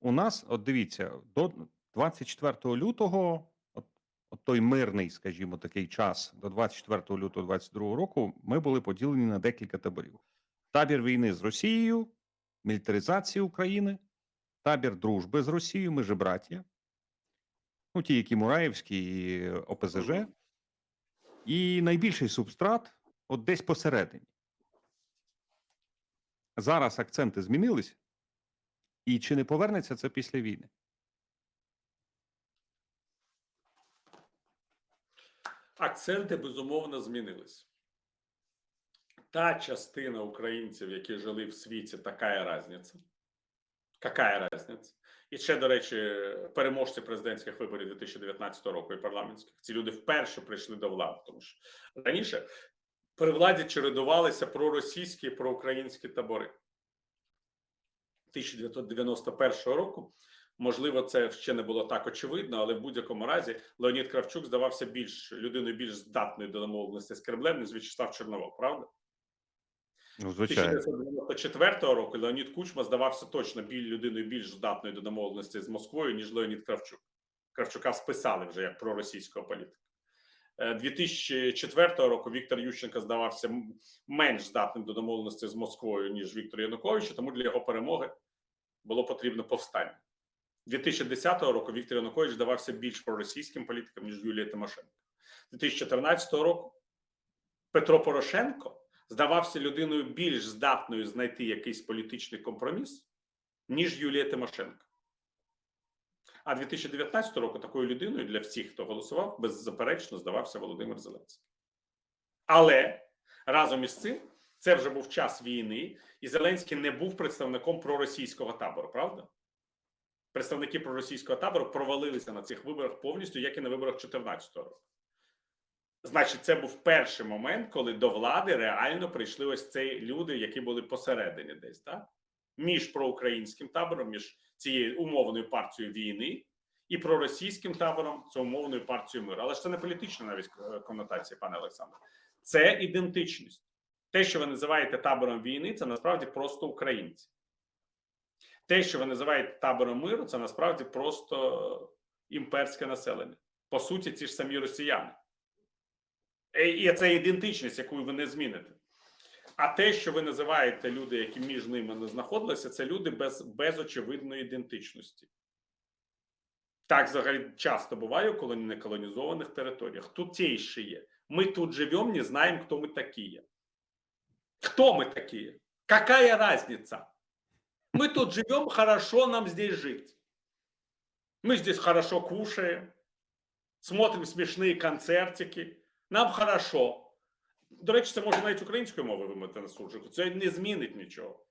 У нас, от дивіться, до 24 лютого, от, от той мирний, скажімо, такий час, до 24 лютого 22 року, ми були поділені на декілька таборів: табір війни з Росією, мілітаризація України, табір дружби з Росією, ми же браття, ну ті, які Мураєвські і ОПЗЖ, і найбільший субстрат от десь посередині. Зараз акценти змінились, і чи не повернеться це після війни? Акценти безумовно змінились. Та частина українців, які жили в світі, така різниця. Какая разниця? І ще, до речі, переможці президентських виборів 2019 року і парламентських. Ці люди вперше прийшли до влади, тому що раніше при владі чередувалися проросійські і проукраїнські табори. 1991 року. Можливо, це ще не було так очевидно, але в будь-якому разі Леонід Кравчук здавався більш людиною більш здатною до домовленості з Кремлем, ніж В'ячеслав Чорновол, правда? Ну, звичайно. 1994 року Леонід Кучма здавався точно біль людиною більш здатною до домовленості з Москвою, ніж Леонід Кравчук. Кравчука списали вже як проросійського політика. Е, 2004 року Віктор Ющенко здавався менш здатним до домовленості з Москвою, ніж Віктор Янукович, тому для його перемоги було потрібно повстання. 2010 року Віктор Янукович здавався більш проросійським політиком, ніж Юлія Тимошенко. 2014 року Петро Порошенко здавався людиною більш здатною знайти якийсь політичний компроміс, ніж Юлія Тимошенко. А 2019 року такою людиною для всіх, хто голосував, беззаперечно здавався Володимир Зеленський. Але разом із цим це вже був час війни, і Зеленський не був представником проросійського табору, правда? Представники проросійського табору провалилися на цих виборах повністю, як і на виборах 2014 року. Значить, це був перший момент, коли до влади реально прийшли ось ці люди, які були посередині десь, так? Між проукраїнським табором, між цією умовною партією війни і проросійським табором, це умовною партією миру. Але ж це не політична навіть е, коннотація, пане Олександре. Це ідентичність. Те, що ви називаєте табором війни, це насправді просто українці. Те, що ви називаєте табором миру, це насправді просто імперське населення. По суті, ті ж самі росіяни. Е, І це ідентичність, яку ви не зміните. А те, що ви називаєте люди, які між ними не знаходилися, це люди без, без очевидної ідентичності. Так взагалі часто буває у неколонізованих територіях. Тут те ще є. Ми тут живемо, не знаємо, хто ми такі. Кто мы такие? Какая разница? Мы тут живем, хорошо нам здесь жить. Мы здесь хорошо кушаем, смотрим смішні концертики. Нам хорошо. До речі, це може навіть українською мовою вимити на суржику. Це не змінить нічого.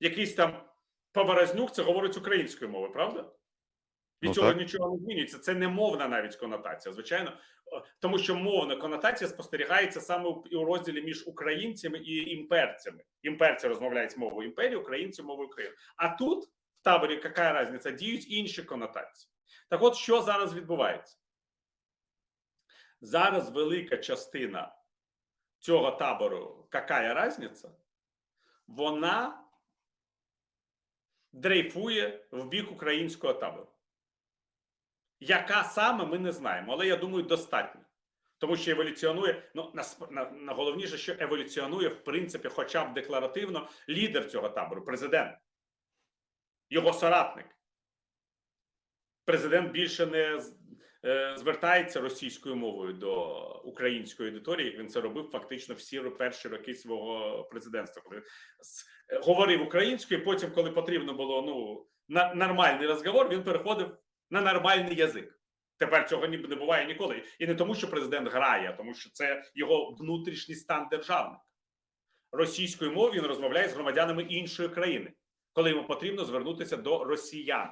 Якийсь там Поворознюк це говорить українською мовою, правда? Від Ну, цього так. нічого не змінюється. Це не мовна навіть конотація, звичайно. Тому що мовна конотація спостерігається саме у у розділі між українцями і імперцями. Імперці розмовляють мовою імперії, українці мовою України. А тут в таборі яка різниця? Діють інші конотації. Так от що зараз відбувається? Зараз велика частина цього табору, яка різниця, вона дрейфує в бік українського табору. Яка саме ми не знаємо, але я думаю, достатньо. Тому що еволюціонує, ну на, на головніше, що еволюціонує, в принципі, хоча б декларативно, лідер цього табору, президент, його соратник. Президент більше не звертається російською мовою до української аудиторії, він це робив фактично всі перші роки свого президентства. Коли е, говорив українською, потім, коли потрібно було ну, на, нормальний розговор, він переходив на нормальний язик. Тепер цього ні- не буває ніколи. І не тому, що президент грає, а тому що це його внутрішній стан державник. Російською мовою він розмовляє з громадянами іншої країни, коли йому потрібно звернутися до росіян.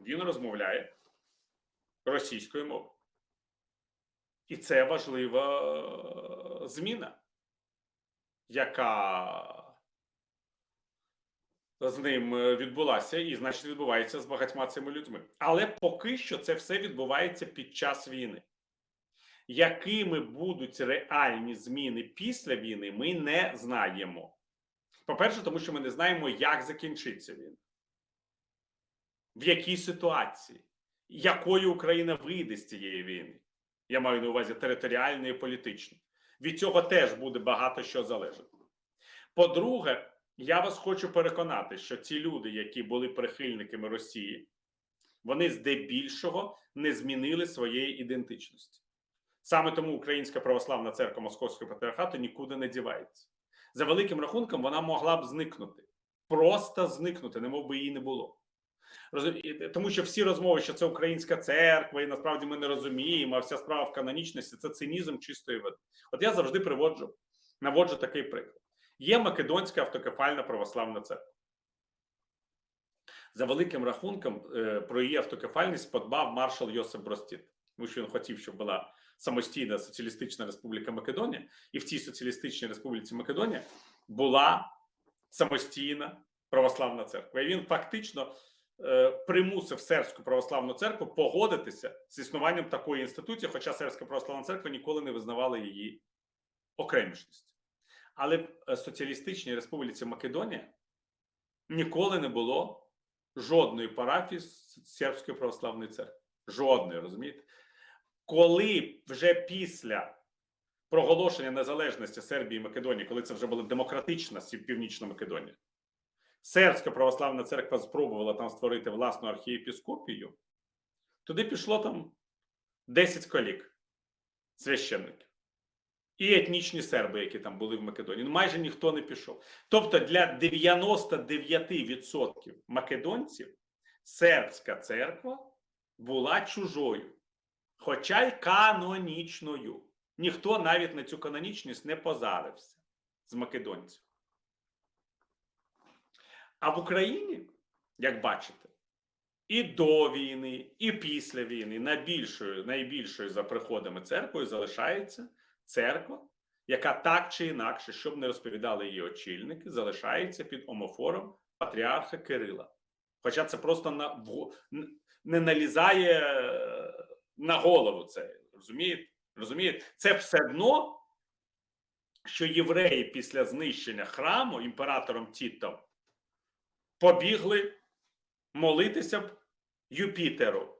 Він розмовляє російською мовою. І це важлива е, зміна, яка з ним відбулася, і значить відбувається з багатьма цими людьми. Але поки що це все відбувається під час війни. Якими будуть реальні зміни після війни, ми не знаємо. По-перше, тому що ми не знаємо, як закінчиться війна. В якій ситуації? Якою Україна вийде з цієї війни? Я маю на увазі територіально і політично. Від цього теж буде багато що залежати. По-друге, я вас хочу переконати, що ці люди, які були прихильниками Росії, вони здебільшого не змінили своєї ідентичності. Саме тому Українська православна церква Московського патріархату нікуди не дівається. За великим рахунком, вона могла б зникнути, просто зникнути, немов би її не було. Тому що всі розмови, що це українська церква, і насправді ми не розуміємо, а вся справа в канонічності це цинізм чистої води. От я завжди приводжу, наводжу такий приклад. Є Македонська автокефальна православна церква. За великим рахунком, е, про її автокефальність подбав маршал Йосип Бростіт, тому що він хотів, щоб була самостійна соціалістична республіка Македонія, і в цій соціалістичній республіці Македонія була самостійна православна церква. І він фактично примусив сербську православну церкву погодитися з існуванням такої інституції, хоча сербська православна церква ніколи не визнавала її окремішність. Але в е, соціалістичній республіці Македонія ніколи не було жодної парафії сербської православної церкви. Жодної, розумієте? Коли вже після проголошення незалежності Сербії і Македонії, коли це вже була демократична Північна Македонія, Сербська православна церква спробувала там створити власну архієпіскопію, туди пішло там 10 колік священників. І етнічні серби, які там були в Македонії. Ну, майже ніхто не пішов. Тобто для 99% македонців сербська церква була чужою, хоча й канонічною. Ніхто навіть на цю канонічність не позарився з македонців. А в Україні, як бачите, і до війни, і після війни найбільшою, найбільшою за приходами церквою залишається церква, яка так чи інакше, щоб не розповідали її очільники, залишається під омофором патріарха Кирила. Хоча це просто на, не налізає е, на голову це. Розумієте? Розумієте? Це все одно, що євреї після знищення храму імператором Тітом побігли молитися б Юпітеру.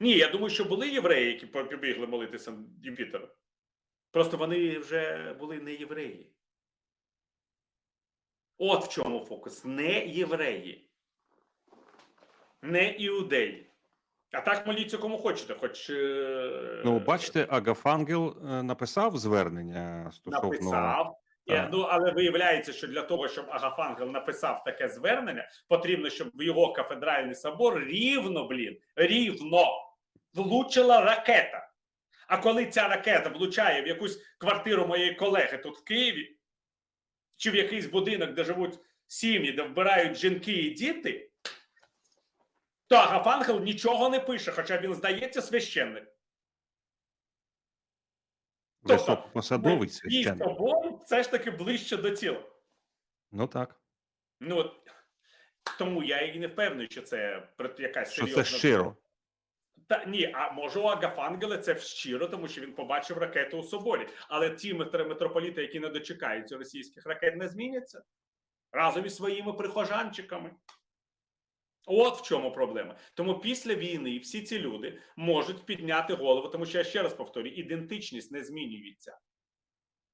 Ні, я думаю, що були євреї, які побігли молитися Юпітеру. Просто вони вже були не євреї. От в чому фокус. Не євреї, не іудеї. А так моліться кому хочете, хоч. е, Ну, бачите, Агафангел е, написав звернення стосовно написав. Так. Е, Ну, але виявляється, що для того, щоб Агафангел написав таке звернення, потрібно, щоб в його кафедральний собор рівно, блін, рівно влучила ракета. А коли ця ракета влучає в якусь квартиру моєї колеги тут в Києві, чи в якийсь будинок, де живуть сім'ї, де вбирають жінки і діти, то Агафангел нічого не пише, хоча він здається священник. Тобто, високопосадовий священник. собор все ж таки ближче до тіла. Ну так. Ну тому я і не впевнений, що це якась Що серйозна це щиро. Та ні, а може у Агафангела це щиро, тому що він побачив ракету у соборі. Але ті митрополіти, які не дочекаються російських ракет, не зміняться разом із своїми прихожанчиками. От в чому проблема. Тому після війни всі ці люди можуть підняти голову, тому що я ще раз повторюю: ідентичність не змінюється.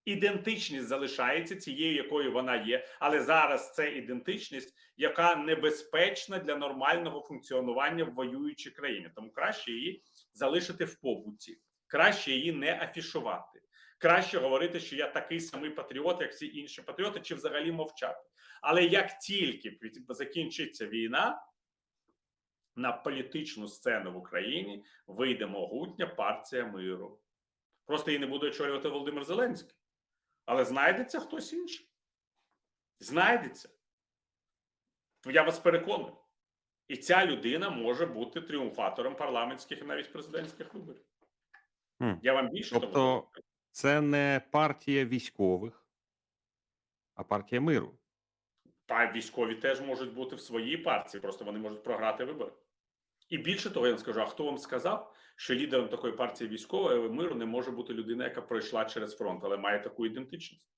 Ідентичність залишається цією, якою вона є, але зараз це ідентичність, яка небезпечна для нормального функціонування в воюючій країні. Тому краще її залишити в побуті, краще її не афішувати, краще говорити, що я такий самий патріот, як всі інші патріоти, чи взагалі мовчати. Але як тільки закінчиться війна, на політичну сцену в Україні вийде могутня партія миру. Просто її не буде очолювати Володимир Зеленський. Але знайдеться хтось інший. Знайдеться. Я вас переконую. І ця людина може бути тріумфатором парламентських і навіть президентських виборів. Хм. Я вам більше Тобто- скажу. Це не партія військових, а партія миру. Та військові теж можуть бути в своїй партії, просто вони можуть програти вибори. І більше того, я вам скажу: а хто вам сказав, що лідером такої партії військової миру не може бути людина, яка пройшла через фронт, але має таку ідентичність?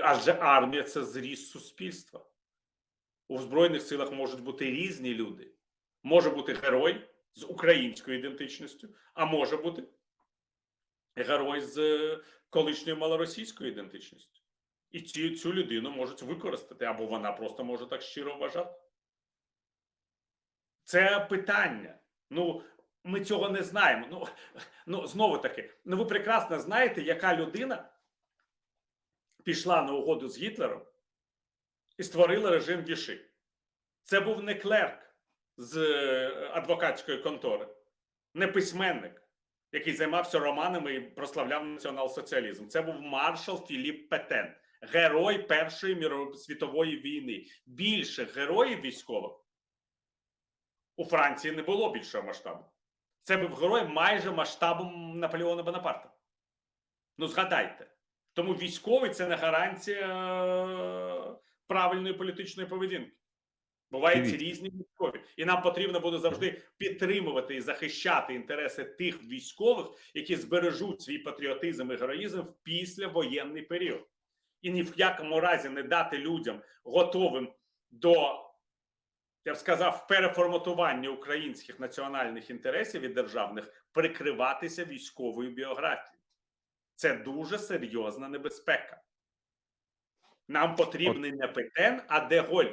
Адже армія це зріз суспільства. У Збройних силах можуть бути різні люди. Може бути герой з українською ідентичністю, а може бути герой з е, колишньою малоросійською ідентичністю. І ці, цю людину можуть використати, або вона просто може так щиро вважати. Це питання. Ну, ми цього не знаємо. Ну, ну знову таки, ну ви прекрасно знаєте, яка людина пішла на угоду з Гітлером і створила режим Віши. Це був не клерк з е, адвокатської контори, не письменник, який займався романами і прославляв націонал-соціалізм. Це був маршал Філіп Петен, герой Першої міро- світової війни. Більше героїв військових у Франції не було більшого масштабу. Це був герой майже масштабом Наполеона Бонапарта. Ну, згадайте. Тому військовий це не гарантія е, правильної політичної поведінки. Бувають різні військові, і нам потрібно буде завжди підтримувати і захищати інтереси тих військових, які збережуть свій патріотизм і героїзм в післявоєнний період, і ні в якому разі не дати людям готовим до я б сказав, переформатування українських національних інтересів і державних прикриватися військовою біографією. Це дуже серйозна небезпека. Нам потрібний не Петен, а Деголь.